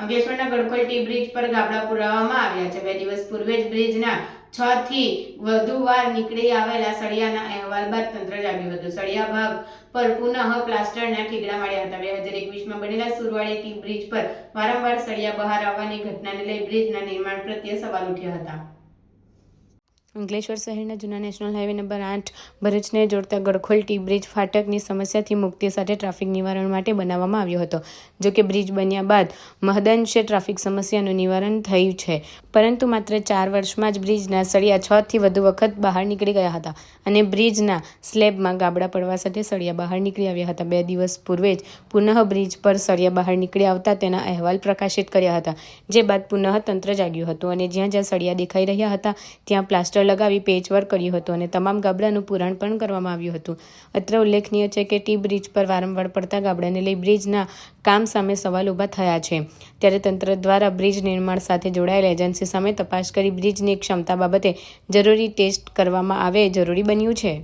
અંકલેશ્વરના Gadkhol T bridge પર ગાબડા પુરાવવામાં આવ્યા છે. બે દિવસ પૂર્વે જ બ્રિજના છ થી વધુ વાર નીકળી આવેલા સળિયાના અહેવાલ બાદ તંત્ર જાગ્યું હતું. સળિયા ભાગ પર પુનઃ પ્લાસ્ટરના ઠીકડા માર્યા હતા. બે હજાર એકવીસમાં બનેલા સુરવાળી ટી બ્રિજ પર વારંવાર સળિયા બહાર આવવાની ઘટનાને લઈ બ્રિજના નિર્માણ પ્રત્યે સવાલ ઉઠ્યા હતા. અંકલેશ્વર શહેરના જૂના નેશનલ હાઈવે નંબર આઠ ભરૂચને જોડતા ગડખોલ ટી બ્રિજ ફાટકની સમસ્યાથી મુક્તિ સાથે ટ્રાફિક નિવારણ માટે બનાવવામાં આવ્યો હતો. જો કે બ્રિજ બન્યા બાદ મહદંશે ટ્રાફિક સમસ્યાનું નિવારણ થયું છે. પરંતુ માત્ર ચાર વર્ષમાં જ બ્રિજના સળિયા છ થી વધુ વખત બહાર નીકળી ગયા હતા અને બ્રિજના સ્લેબમાં ગાબડા પડવા સાથે સળિયા બહાર નીકળી આવ્યા હતા. બે દિવસ પૂર્વે જ પુનઃ બ્રિજ પર સળિયા બહાર નીકળી આવતા તેના અહેવાલ પ્રકાશિત કર્યા હતા, જે બાદ પુનઃ તંત્ર જાગ્યું હતું અને જ્યાં જ્યાં સળિયા દેખાઈ રહ્યા હતા, ત્યાં પ્લાસ્ટર લગાવી પેચવર્ક કર્યું હતું અને તમામ ગાબડાનું પુરાણ પણ કરવામાં આવ્યું હતું. અત્રે ઉલ્લેખનીય છે કે ટી બ્રિજ પર વારંવાર પડતા ગાબડાને લઈ બ્રિજના કામ સામે સવાલ ઊભા થયા છે. ત્યારે તંત્ર દ્વારા બ્રિજ નિર્માણ સાથે જોડાયેલ એજન્સી સામે તપાસ કરી બ્રિજની ક્ષમતા બાબતે જરૂરી ટેસ્ટ કરવામાં આવે જરૂરી બન્યું છે.